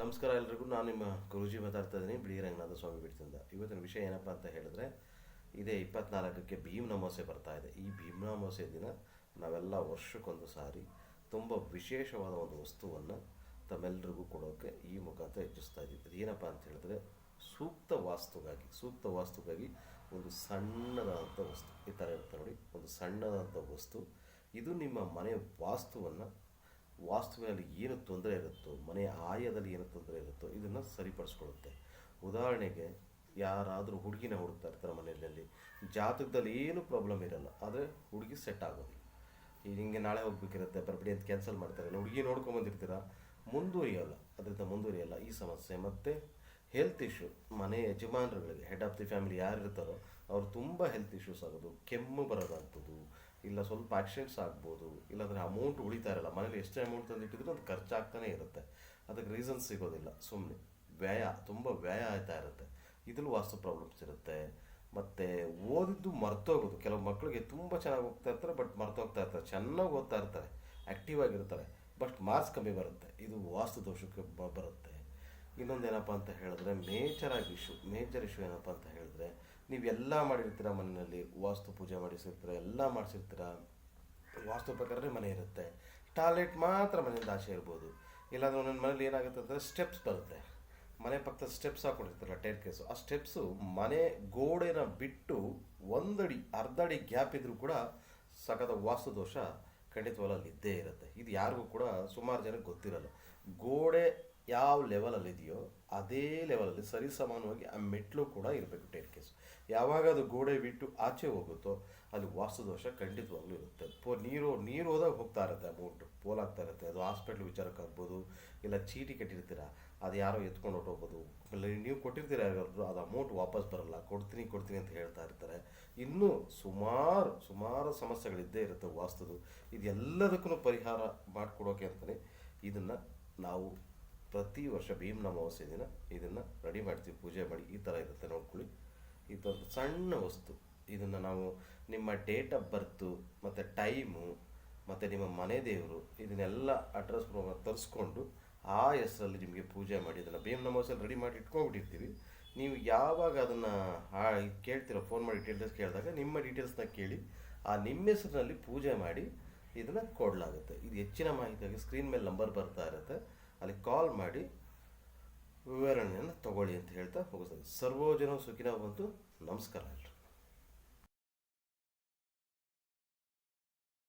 ನಮಸ್ಕಾರ ಎಲ್ರಿಗೂ, ನಾನು ನಿಮ್ಮ ಗುರುಜಿ ಮಾತಾಡ್ತಾ ಇದ್ದೀನಿ ಬಿಳಿ ರಂಗನಾಥ ಸ್ವಾಮಿ ಬಿಡ್ತಿಂದ. ಇವತ್ತಿನ ವಿಷಯ ಏನಪ್ಪ ಅಂತ ಹೇಳಿದ್ರೆ, ಇದೇ ಇಪ್ಪತ್ನಾಲ್ಕಕ್ಕೆ ಭೀಮ್ ನಮೋಸೆ ಬರ್ತಾ ಇದೆ. ಈ ಭೀಮ್ ನಮೋಸೆ ದಿನ ನಾವೆಲ್ಲ ವರ್ಷಕ್ಕೊಂದು ಸಾರಿ ತುಂಬ ವಿಶೇಷವಾದ ಒಂದು ವಸ್ತುವನ್ನು ತಮ್ಮೆಲ್ಲರಿಗೂ ಕೊಡೋಕ್ಕೆ ಈ ಮುಖಾಂತರ ಹೆಚ್ಚಿಸ್ತಾ ಇದ್ದೀವಿ. ಅದೇನಪ್ಪ ಅಂತ ಹೇಳಿದ್ರೆ, ಸೂಕ್ತ ವಾಸ್ತುಗಾಗಿ ಸೂಕ್ತ ವಾಸ್ತುಗಾಗಿ ಒಂದು ಸಣ್ಣದಾದಂಥ ವಸ್ತು. ಈ ಥರ ಇರುತ್ತೆ ನೋಡಿ, ಒಂದು ಸಣ್ಣದಾದಂಥ ವಸ್ತು. ಇದು ನಿಮ್ಮ ಮನೆಯ ವಾಸ್ತುವನ್ನು ವಾಸ್ತುವಿನಲ್ಲಿ ಏನು ತೊಂದರೆ ಇರುತ್ತೋ ಮನೆಯ ಆಯದಲ್ಲಿ ಏನು ತೊಂದರೆ ಇರುತ್ತೋ ಇದನ್ನು ಸರಿಪಡಿಸ್ಕೊಳ್ಳುತ್ತೆ. ಉದಾಹರಣೆಗೆ, ಯಾರಾದರೂ ಹುಡುಗಿನ ಹುಡುಕ್ತಾ ಇರ್ತಾರೆ ಮನೆಯಲ್ಲಿ ಜಾತಕದಲ್ಲಿ ಏನು ಪ್ರಾಬ್ಲಮ್ ಇರಲ್ಲ, ಆದರೆ ಹುಡುಗಿ ಸೆಟ್ ಆಗೋದಿಲ್ಲ. ಈಗ ಹಿಂಗೆ ನಾಳೆ ಹೋಗ್ಬೇಕಿರುತ್ತೆ ಬರಬೇಡಿ ಅಂತ ಕ್ಯಾನ್ಸಲ್ ಮಾಡ್ತಾರೆ. ಹುಡುಗಿ ನೋಡ್ಕೊಂಬಂದಿರ್ತೀರ ಮುಂದುವರಿಯಲ್ಲ. ಅದರಿಂದ ಮುಂದುವರಿಯಲ್ಲ ಈ ಸಮಸ್ಯೆ. ಮತ್ತು ಹೆಲ್ತ್ ಇಶ್ಯೂ ಮನೆ ಯಜಮಾನರುಗಳಿಗೆ ಹೆಡ್ ಆಫ್ ದಿ ಫ್ಯಾಮಿಲಿ ಯಾರು ಇರ್ತಾರೋ ಅವ್ರು ತುಂಬ ಹೆಲ್ತ್ ಇಶ್ಯೂಸ್ ಆಗೋದು. ಕೆಮ್ಮು ಬರೋದಂಥದ್ದು ಇಲ್ಲ ಸ್ವಲ್ಪ ಆಕ್ಸಿಡೆಂಟ್ಸ್ ಆಗ್ಬೋದು, ಇಲ್ಲಾಂದರೆ ಅಮೌಂಟ್ ಉಳಿತಾ ಇರಲ್ಲ. ಮನೇಲಿ ಎಷ್ಟೇ ಅಮೌಂಟ್ ತಂದಿಟ್ಟಿದ್ರು ಅದು ಖರ್ಚಾಗ್ತಾನೆ ಇರುತ್ತೆ. ಅದಕ್ಕೆ ರೀಸನ್ ಸಿಗೋದಿಲ್ಲ. ಸುಮ್ಮನೆ ವ್ಯಯ, ತುಂಬ ವ್ಯಯ ಆಯ್ತಾ ಇರುತ್ತೆ. ಇದ್ರಲ್ಲಿ ವಾಸ್ತು ಪ್ರಾಬ್ಲಮ್ಸ್ ಇರುತ್ತೆ. ಮತ್ತು ಓದಿದ್ದು ಮರ್ತೋಗೋದು ಕೆಲವು ಮಕ್ಕಳಿಗೆ ತುಂಬ ಚೆನ್ನಾಗಿ ಹೋಗ್ತಾ ಇರ್ತಾರೆ ಬಟ್ ಮರ್ತೋಗ್ತಾ ಇರ್ತಾರೆ. ಚೆನ್ನಾಗಿ ಓದ್ತಾ ಇರ್ತಾರೆ. ಆ್ಯಕ್ಟಿವ್ ಆಗಿರ್ತಾರೆ. ಬಟ್ ಮಾರ್ಕ್ಸ್ ಕಮ್ಮಿ ಬರುತ್ತೆ. ಇದು ವಾಸ್ತು ದೋಷಕ್ಕೆ ಬರುತ್ತೆ. ಇನ್ನೊಂದೇನಪ್ಪ ಅಂತ ಹೇಳಿದ್ರೆ ಮೇಜರಾಗಿ ಇಶ್ಯೂ ಮೇಜರ್ ಇಶ್ಯೂ ಏನಪ್ಪ ಅಂತ ಹೇಳಿದ್ರೆ ನೀವೆಲ್ಲ ಮಾಡಿರ್ತೀರ ಮನೆಯಲ್ಲಿ, ವಾಸ್ತು ಪೂಜೆ ಮಾಡಿಸಿರ್ತೀರ, ಎಲ್ಲ ಮಾಡಿಸಿರ್ತೀರ, ವಾಸ್ತು ಪ್ರಕಾರನೇ ಮನೆ ಇರುತ್ತೆ. ಟಾಯ್ಲೆಟ್ ಮಾತ್ರ ಮನೆಯಿಂದ ಆಚೆ ಇರ್ಬೋದು. ಇಲ್ಲಾಂದ್ರೆ ಒಂದೊಂದು ಮನೇಲಿ ಏನಾಗುತ್ತೆ ಅಂದರೆ ಸ್ಟೆಪ್ಸ್ ಬರುತ್ತೆ. ಮನೆ ಪಕ್ಕದ ಸ್ಟೆಪ್ಸ್ ಹಾಕೊಂಡಿರ್ತಾರಲ್ಲ ಟೇರ್ ಕೇಸು ಆ ಸ್ಟೆಪ್ಸು ಮನೆ ಗೋಡೆನ ಬಿಟ್ಟು ಒಂದಡಿ ಅರ್ಧ ಅಡಿ ಗ್ಯಾಪ್ ಇದ್ದರೂ ಕೂಡ ಸಖತ ವಾಸ್ತು ದೋಷ ಖಂಡಿತವಾಗಲ್ಲಿ ಇದ್ದೇ ಇರುತ್ತೆ. ಇದು ಯಾರಿಗೂ ಕೂಡ ಸುಮಾರು ಜನಕ್ಕೆ ಗೊತ್ತಿರಲ್ಲ. ಗೋಡೆ ಯಾವ ಲೆವೆಲಲ್ಲಿದೆಯೋ ಅದೇ ಲೆವೆಲಲ್ಲಿ ಸರಿಸಮಾನವಾಗಿ ಆ ಮೆಟ್ಲು ಕೂಡ ಇರಬೇಕು ಟೇರ್ ಕೇಸ್ ಯಾವಾಗ ಅದು ಗೋಡೆ ಬಿಟ್ಟು ಆಚೆ ಹೋಗುತ್ತೋ, ಅಲ್ಲಿ ವಾಸ್ತುದೋಷ ಖಂಡಿತವಾಗ್ಲೂ ಇರುತ್ತೆ. ಪೋ, ನೀರು ನೀರು ಹೋದಾಗ ಹೋಗ್ತಾ ಇರುತ್ತೆ, ಅಮೌಂಟ್ ಪೋಲಾಗ್ತಾ ಇರುತ್ತೆ. ಅದು ಹಾಸ್ಪಿಟ್ಲ್ ವಿಚಾರಕ್ಕಾಗ್ಬೋದು ಇಲ್ಲ ಚೀಟಿ ಕಟ್ಟಿರ್ತೀರ, ಅದು ಯಾರೋ ಎತ್ಕೊಂಡು ಹೊಟ್ಟೋಗ್ಬೋದು ಇಲ್ಲ ನೀವು ಕೊಟ್ಟಿರ್ತೀರ ಯಾರಾದ್ರು, ಅದು ಅಮೌಂಟ್ ವಾಪಸ್ ಬರಲ್ಲ, ಕೊಡ್ತೀನಿ ಕೊಡ್ತೀನಿ ಅಂತ ಹೇಳ್ತಾ ಇರ್ತಾರೆ. ಇನ್ನೂ ಸುಮಾರು ಸುಮಾರು ಸಮಸ್ಯೆಗಳಿದ್ದೇ ಇರುತ್ತೆ ವಾಸ್ತುದು. ಇದೆಲ್ಲದಕ್ಕೂ ಪರಿಹಾರ ಮಾಡಿಕೊಡೋಕೆ ಅಂತಲೇ ಇದನ್ನು ನಾವು ಪ್ರತಿ ವರ್ಷ ಭೀಮ್ನ ಅಮಾವಾಸ್ಯೆ ದಿನ ಇದನ್ನು ರೆಡಿ ಮಾಡ್ತೀವಿ, ಪೂಜೆ ಮಾಡಿ, ಈ ಥರ ಇರುತ್ತೆ. ನೋಡ್ಕೊಳ್ಳಿ. ಥರದ ಸಣ್ಣ ವಸ್ತು. ಇದನ್ನು ನಾವು ನಿಮ್ಮ ಡೇಟ್ ಆಫ್ ಬರ್ತು, ಮತ್ತು ಟೈಮು, ಮತ್ತು ನಿಮ್ಮ ಮನೆ ದೇವರು, ಇದನ್ನೆಲ್ಲ ಅಡ್ರೆಸ್ ತರಿಸ್ಕೊಂಡು ಆ ಹೆಸರಲ್ಲಿ ನಿಮಗೆ ಪೂಜೆ ಮಾಡಿ, ಇದನ್ನು ಭೀಮ್ ನಮೋಸಲ್ಲಿ ರೆಡಿ ಮಾಡಿ ಇಟ್ಕೊಂಡ್ಬಿಟ್ಟಿರ್ತೀವಿ. ನೀವು ಯಾವಾಗ ಅದನ್ನು ಕೇಳ್ತೀರೋ ಫೋನ್ ಮಾಡಿ ಡೀಟೇಲ್ಸ್ ಕೇಳಿದಾಗ ನಿಮ್ಮ ಡೀಟೇಲ್ಸ್ನ ಕೇಳಿ, ಆ ನಿಮ್ಮ ಹೆಸರಿನಲ್ಲಿ ಪೂಜೆ ಮಾಡಿ ಇದನ್ನು ಕೊಡಲಾಗುತ್ತೆ. ಇದು ಹೆಚ್ಚಿನ ಮಾಹಿತಿಯಾಗಿ ಸ್ಕ್ರೀನ್ ಮೇಲೆ ನಂಬರ್ ಬರ್ತಾ ಇರುತ್ತೆ. ಅಲ್ಲಿ ಕಾಲ್ ಮಾಡಿ ವಿವರಣೆಯನ್ನು ತಗೊಳ್ಳಿ ಅಂತ ಹೇಳ್ತಾ ಹೋಗ್ತದೆ ಸರ್ವೋಜನ ಸುಖಿನ ಬಂತು ನಮಸ್ಕಾರ